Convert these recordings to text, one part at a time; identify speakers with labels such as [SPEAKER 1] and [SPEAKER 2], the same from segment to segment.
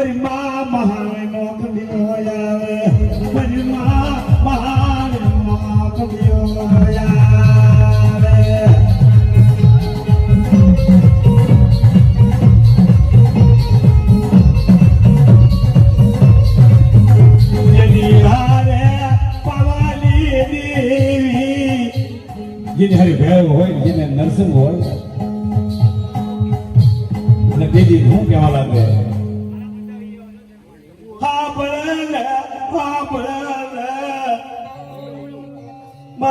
[SPEAKER 1] મારી મા મહાન મોકલ્યો આવે હોય જેને નરસિંહ હોય અને બીજી હું કહેવા લાગે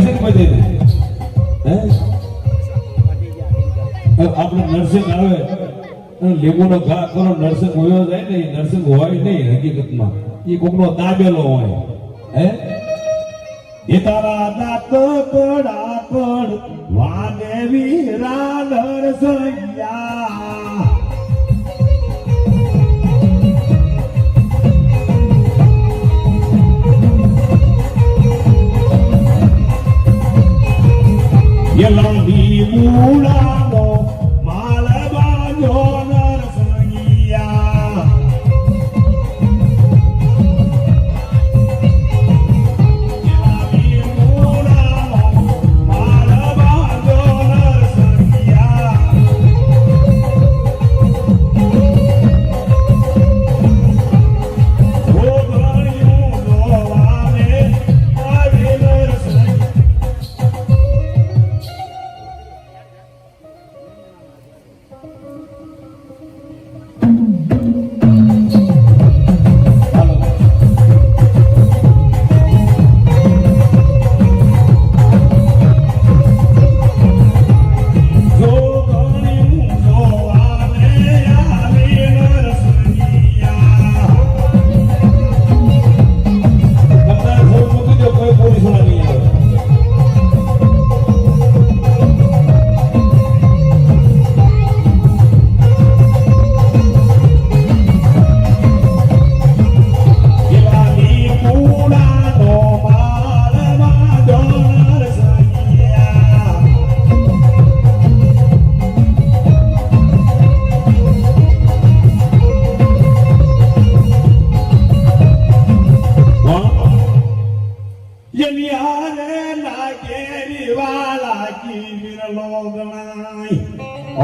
[SPEAKER 1] છે ને? હે? આપણે નર્સિંગ આવે. લીંબુનો ઘા કરો નર્સિંગ હોયો જાય ને એ નર્સિંગ હોય નહીં હકીકતમાં. એ કોકનો દાબેલો હોય. હે? એ તારા દાંત કડા કડ વાને વીરા નરસૈયા.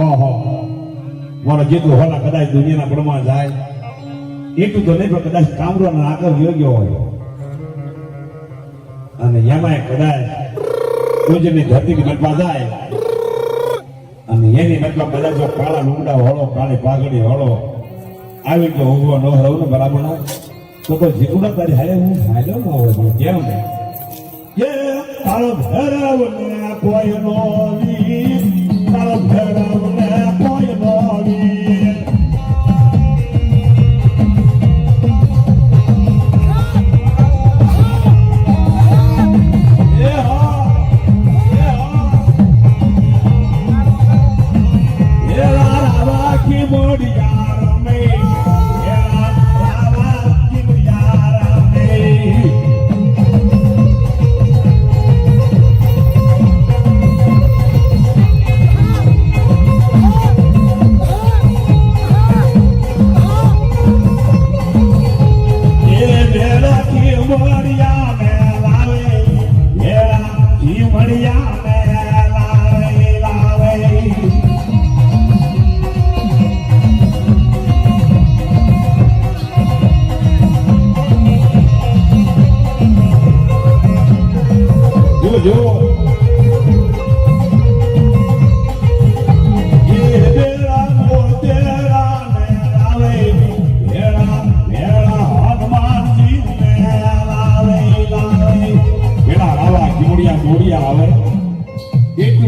[SPEAKER 1] ઓહો. મારો જેટલો હોલા કદાચ દુનિયાના પ્રમાણ જાય એટલું તો નહીં, પણ કદાચ કામરો આગળ યોગ્ય હોય. અને એમાંય કદાચ પૂજ્યની ધરતી નટવા જાય. અને એની નટવા કદાચ જો કાળા લુગડા હોળો કાળી પાઘડી હોળો આવી ગયો ઊભો ન રહું ને બરાબર ના તો તો જીવડા તારી હારે હું ફાયદો ન હોય કેમ એ તારો ભેરવ ને કોઈ નો તારો ભેરવ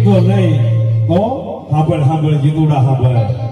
[SPEAKER 1] તો નહીં. તો હાંભળ હાંભળ જીતુડા હાંભળ.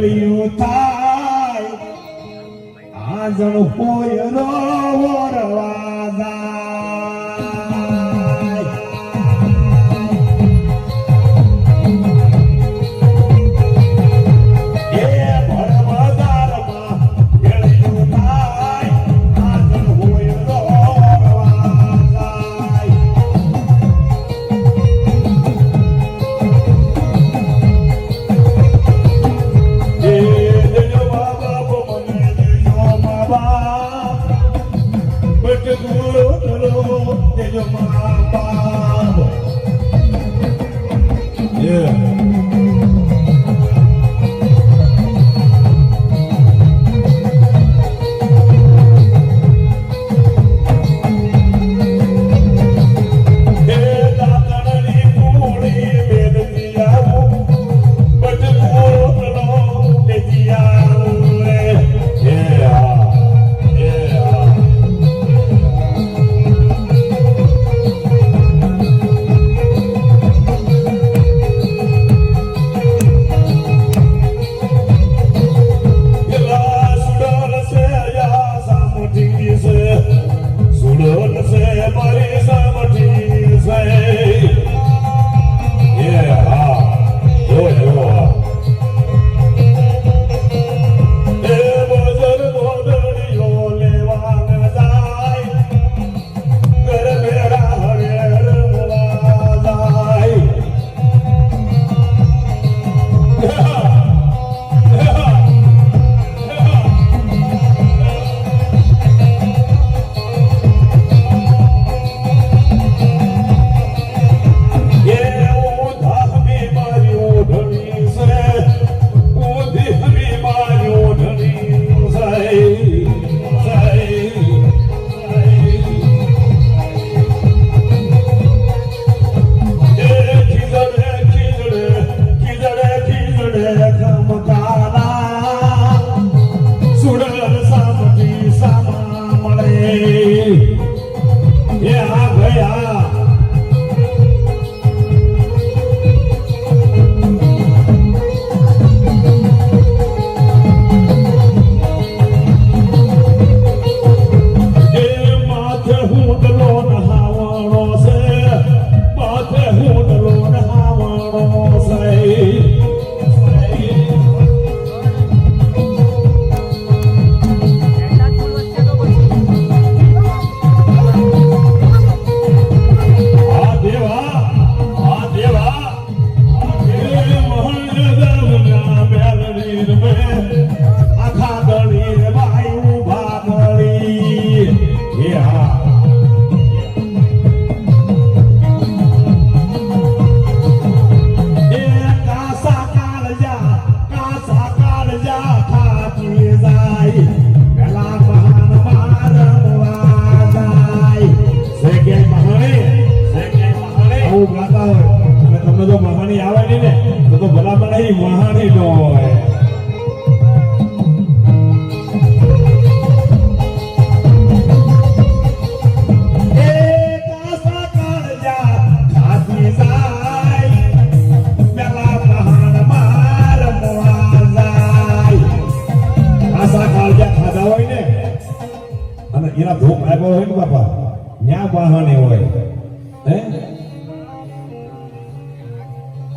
[SPEAKER 1] કળિયું થાય. આજણ હોય રો વરવા મટગુડો કરો એનો મા બાપ Yeah.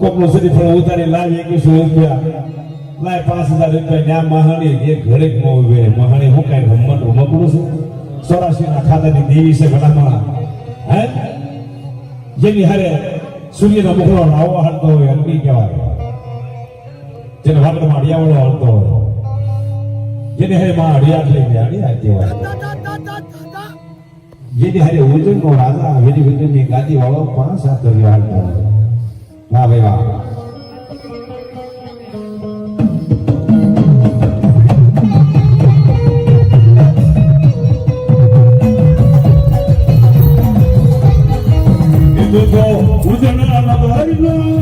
[SPEAKER 1] કોકનું સુધી ઉતારી લાવી એકવીસો રૂપિયા. લાય પાંચ હજાર રૂપિયા ત્યાં મહાણી એક ઘરેક નો ઉભે મહાણી હું કઈ રમત રમકડું છું? સોરાશી ના ખાતાની દેવી છે ઘણામાં હે? જેની હારે સૂર્યના મુખડો લાવો હળતો હોય અગ્નિ કહેવાય. જેને વાગડમાં અડિયાવડો હળતો હોય. જેને હારે માં અડિયાટ ગયા અડિયા કહેવાય. જેની હારે ઉજન નો રાજા વેરી વેરી ની ગાદી વાળો પાંચ હાથ હાલતા હોય. વાહ ભાઈ વાહ Hallelujah.